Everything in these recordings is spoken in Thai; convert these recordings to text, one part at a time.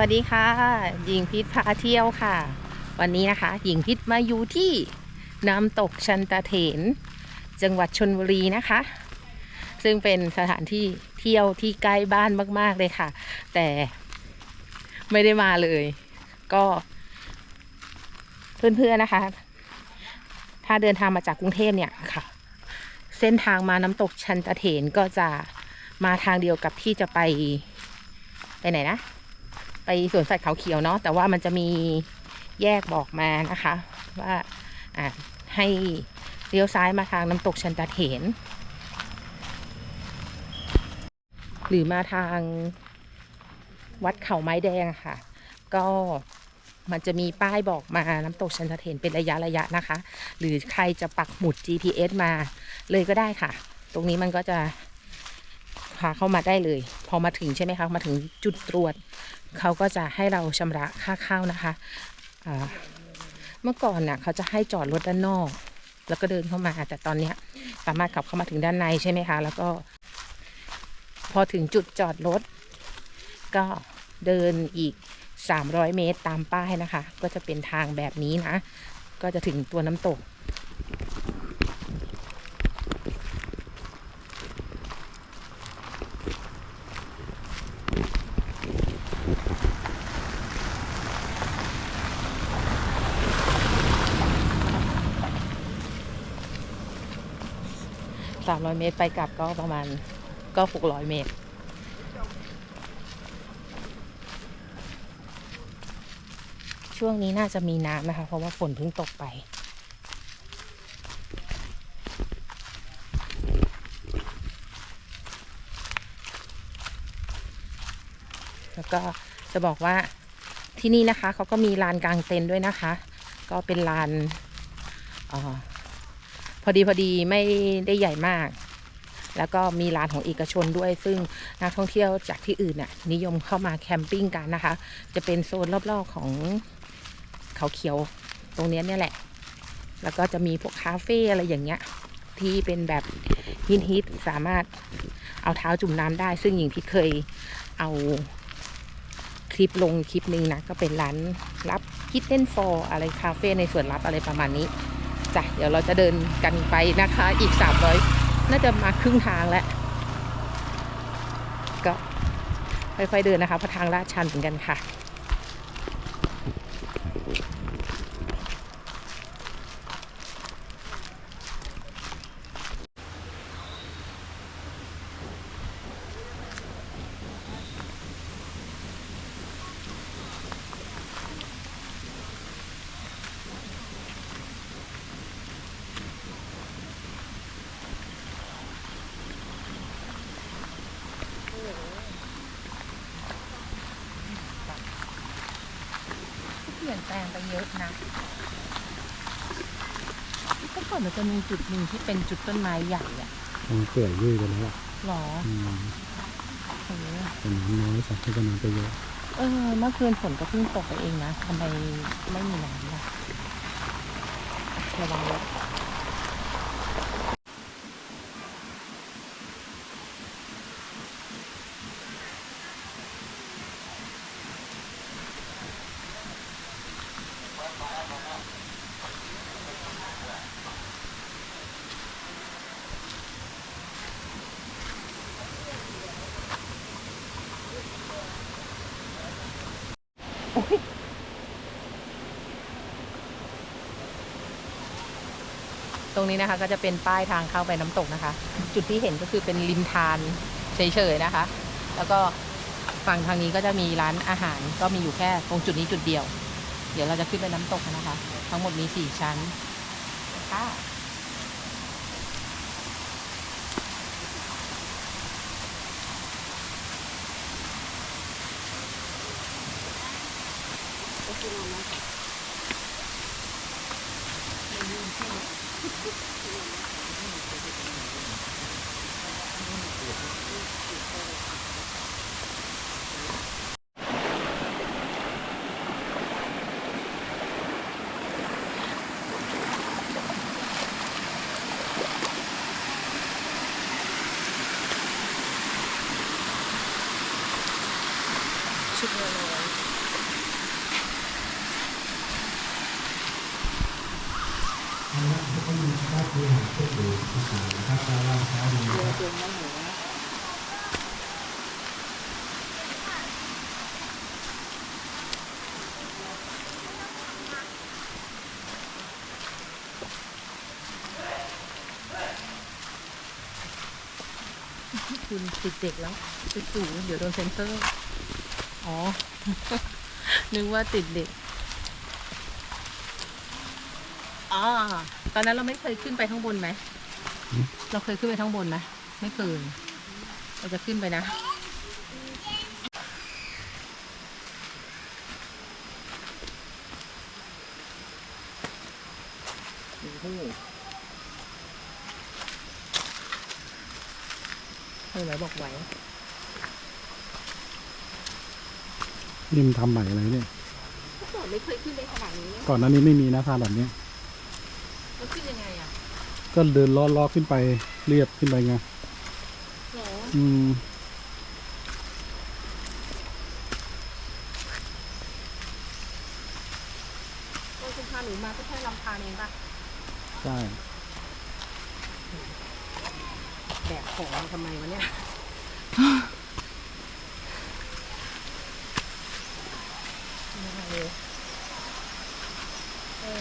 วัสดีค่ะหญิงพิษพาเที่ยวค่ะ วันนี้นะคะหญิงพิษมาอยู่ที่น้ำตกชันตาเถน จังหวัดชนบุรีนะคะ ซึ่งเป็นสถานที่เที่ยวที่ใกล้บ้านมาก ๆ เลยค่ะ แต่ไม่ได้มาเลย ก็ เพื่อน ๆ นะคะ ถ้าเดินทางมาจากกรุงเทพเนี่ยค่ะ เส้นทางมาน้ำตกชันตาเถนก็จะมาทางเดียวกับที่จะไปไปไหนนะ ไปสวนสัตว์เขาเขียวเนาะแต่ว่ามันจะมีแยกบอกมานะคะ ว่าอะให้เลี้ยวซ้ายมาทางน้ำตกชันตาเถน หรือมาทางวัดเขาไม้แดงค่ะ ก็มันจะมีป้ายบอกมาน้ำตกชันตาเถนเป็นระยะระยะนะคะ หรือใครจะปักหมุด GPS มาเลยก็ได้ค่ะ ตรงนี้มันก็จะพาเข้ามาได้เลย พอมาถึงใช่ไหมคะ มาถึงจุดตรวจ เขาก็จะให้เราชำระค่าเข้านะคะเมื่อก่อนน่ะเขาจะให้จอดรถด้านนอก แล้วก็เดินเข้ามา แต่ตอนเนี้ยสามารถขับเข้ามาถึงด้านในใช่ไหมคะ แล้วก็ พอถึงจุดจอดรถ ก็เดินอีก 300 เมตรตามป้ายนะคะ ก็จะเป็นทางแบบนี้นะ ก็จะถึงตัวน้ำตก 300 เมตร ไปกลับก็ประมาณก็ 600 เมตร ช่วงนี้น่าจะมีน้ำนะคะ เพราะว่าฝนเพิ่งตกไป แล้วก็จะบอกว่าที่นี่นะคะเขาก็มีลานกลางเต็นท์ด้วยนะคะ ก็เป็นลานเออ พอดีพอดีไม่ได้ใหญ่มาก แล้วก็มีลานของเอกชนด้วย ซึ่งนักท่องเที่ยวจากที่อื่นน่ะนิยมเข้ามาแคมปิ้งกันนะคะ จะเป็นโซนรอบๆของเขาเขียวตรงนี้เนี่ยแหละ แล้วก็จะมีพวกคาเฟ่อะไรอย่างเงี้ยที่เป็นแบบฮิตฮิตๆสามารถเอาเท้าจุ่มน้ำได้ ซึ่งหญิงพิดเคยเอาคลิปลงคลิปหนึ่งนะ ก็เป็นร้านรับคิดเล่นฟอร์อะไรคาเฟ่ในส่วนลับอะไรประมาณนี้ จ้ะเดี๋ยวเราจะเดินกันไปนะคะ อีก 300 น่าจะมาครึ่งทางแล้ว ก็ค่อยๆเดินนะคะเพราะทางลาดชันเหมือนกันค่ะ ลี่ยนแปลงไปเยอะนะเมื่อก่อนมันจะมีจุดหนึ่งที่เป็นจุดต้นไม้ใหญ่อะมันเปื่อยยุ่ยไปแล้วอะหรออืมโอ้โหแต่น้ำน้อยสัตว์ก็จะน้ำไปเยอะเออเมื่อคืนฝนก็เพิ่งตกไปเองนะทำไมไม่มีน้ำล่ะระวังรถ รงนี้นะคะ ก็จะเป็นป้ายทางเข้าไปน้ำตกนะคะ จุดที่เห็นก็คือเป็นริมทานเฉยๆนะคะ แล้วก็ฝั่งทางนี้ก็จะมีร้านอาหารก็มีอยู่แค่ตรงจุดนี้จุดเดียว เดี๋ยวเราจะขึ้นไปน้ำตกนะคะ ทั้งหมดมีสี่ชั้นค่ะ คุณติดเด็กแล้วติดสูงเดี๋ยวโดนเซ็นเซอร์ อ๋อ นึกว่าติดเด็กอ๋อตอนนั้นเราไม่เคยขึ้นไปข้างบนไหม เราเคยขึ้นไปข้างบนไหมไม่เคย เราจะขึ้นไปนะโอ้โห เออไหวบอกไหวนี่มันทำใหม่อะไรเนี่ย เมื่อก่อนไม่เคยขึ้นไปขนาดนี้ก่อนหน้านี้ไม่มีนะทางแบบเนี้ยแล้วขึ้นยังไงอะก็เดินล้อล้อขึ้นไปเรียบขึ้นไปไง หรออืม ตอนคุณพาหนูมาก็แค่ลำธารเองปะใช่ แบก ของทำไมวะเนี่ย ไม่ได้เลยเออ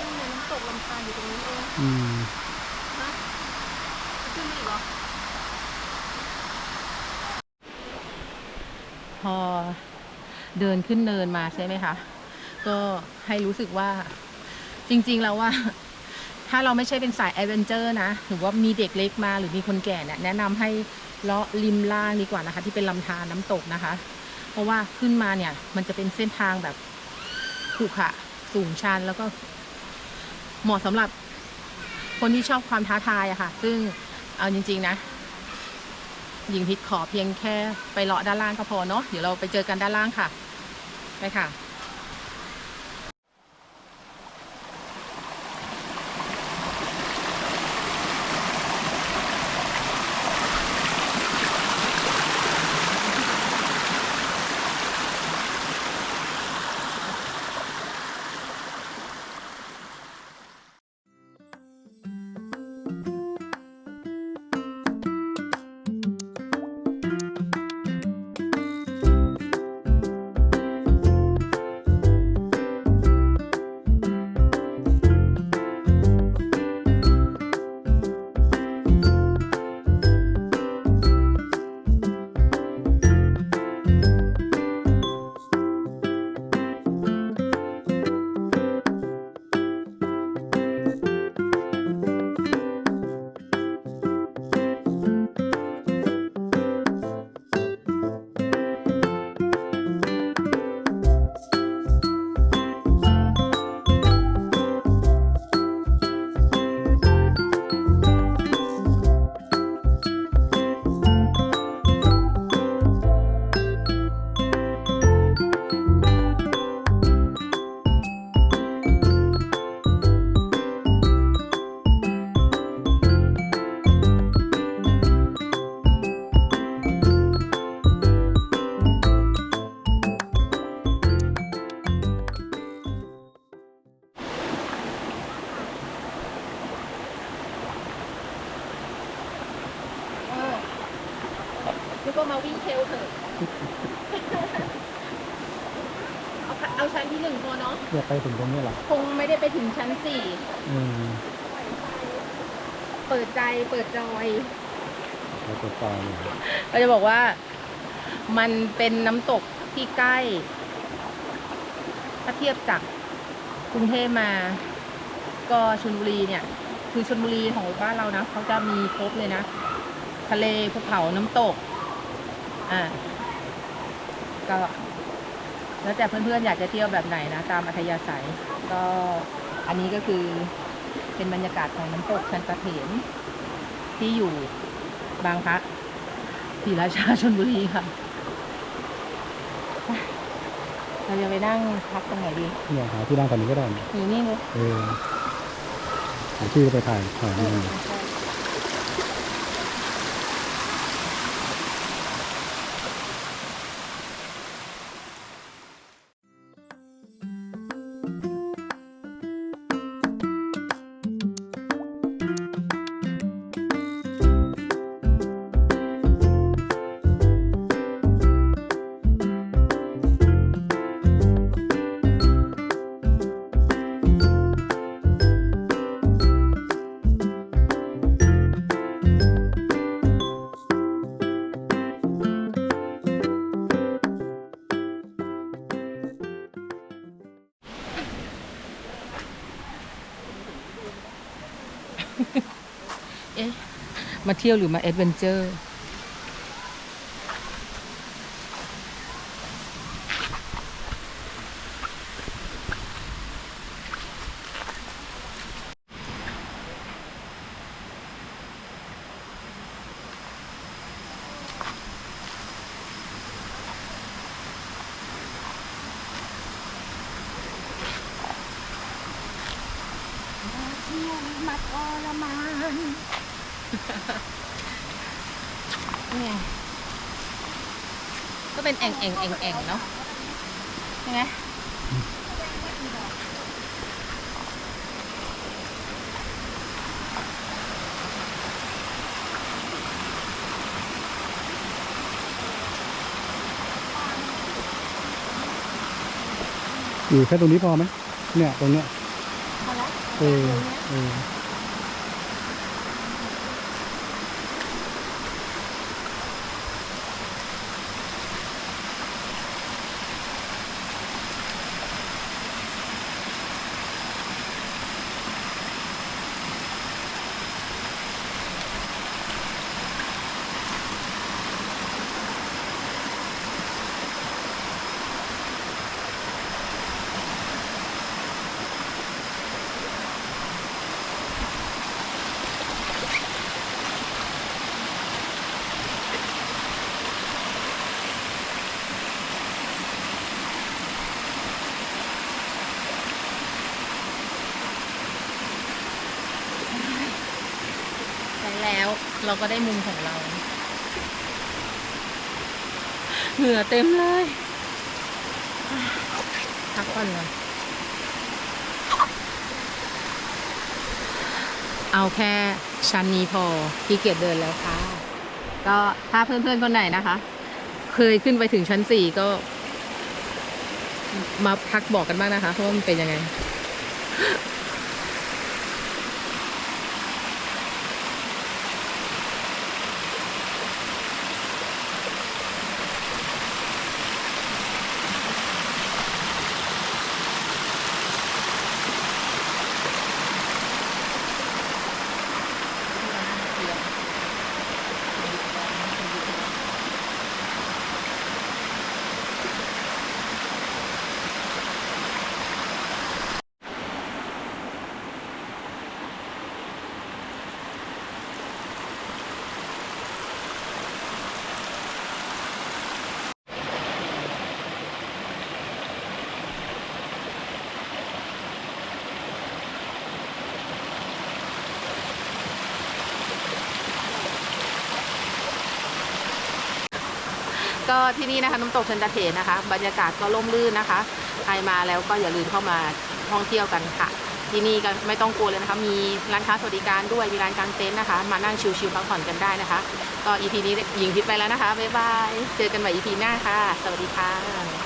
นี่ไงน้ำตกลำธารอยู่ตรงนี้เอง อืม ฮะขึ้นมาอีกเหรอ พอ เดินขึ้นเนินมาใช่ไหมคะ ก็ให้รู้สึกว่าจริงๆแล้วว่า ถ้าเราไม่ใช่เป็นสายแอดเวนเจอร์นะหรือว่ามีเด็กเล็กมาหรือมีคนแก่เนี่ยแนะนำให้เลาะริมล่างดีกว่านะคะ ที่เป็นลำธารน้ำตกนะคะ เพราะว่าขึ้นมาเนี่ย มันจะเป็นเส้นทางแบบขรุขระสูงชันแล้วก็เหมาะสำหรับคนที่ชอบความท้าทายอะค่ะ ซึ่งเอาจริง ๆ นะหญิงพิษขอเพียงแค่ไปเลาะด้านล่างก็พอเนาะเดี๋ยวเราไปเจอกันด้านล่างค่ะ ไปค่ะ กว่ามาวิ่งเทรลเถอะเอาค่ะเอาชั้นที่หนึ่งพอเนาะอยากไปถึงตรงนี้เหรอคงไม่ได้ไปถึงชั้นสี่อืมเปิดใจเปิดจอยเราจะตายเลยเราจะบอกว่า มันเป็นน้ำตกที่ใกล้ ถ้าเทียบจากกรุงเทพมา ก็ชลบุรีเนี่ย คือชลบุรีของบ้านเรานะเขาจะมีครบเลยนะ ทะเลภูเขาน้ำตก อ่าก็แล้วแต่เพื่อนๆอยากจะเที่ยวแบบไหนนะ ตามอัธยาศัย ก็อันนี้ก็คือเป็นบรรยากาศของน้ำตกชันตะเถนที่อยู่บางพระศรีราชาชนบุรีค่ะ เราเราจะไปนั่งพักตรงไหนดีเนี่ยหาที่นั่งกันนี้ก็ได้นะอยู่นี่เลยเออหาที่ไปถ่ายถ่ายเอนี่อนะใช่ มาเที่ยวหรือมาแอดเวนเจอร์ เที่ยวมาทรมาน นี่ไงก็เป็นแอ่งแอ่งแอ่งแอ่งเนาะใช่ไหมอยู่แค่ตรงนี้พอไหมเนี่ย ตรงเนี้ยพอแล้วเออเออ ใช่แล้ว เราก็ได้มุมของเรา เหงื่อเต็มเลยพักก่อนเลยเอาแค่ชั้นนี้พอที่เกียจเดินแล้วค่ะ ก็ถ้าเพื่อนๆคนไหนนะคะ เคยขึ้นไปถึงชั้นสี่ก็ มาพักบอกกันบ้างนะคะว่ามันเป็นยังไง ก็ที่นี่นะคะน้ำตกชันตะเถนนะคะ บรรยากาศก็ร่มรื่นนะคะ ใครมาแล้วก็อย่าลืมเข้ามาท่องเที่ยวกันค่ะ ที่นี่ก็ไม่ต้องกลัวเลยนะคะ มีร้านค้าสวัสดิการด้วยมีร้านกางเต็นท์นะคะ มานั่งชิลๆพักผ่อนกันได้นะคะ ก็อีพีนี้หญิงทิพย์ไปแล้วนะคะบ๊ายบายเจอกันใหม่อีพีหน้าค่ะ สวัสดีค่ะ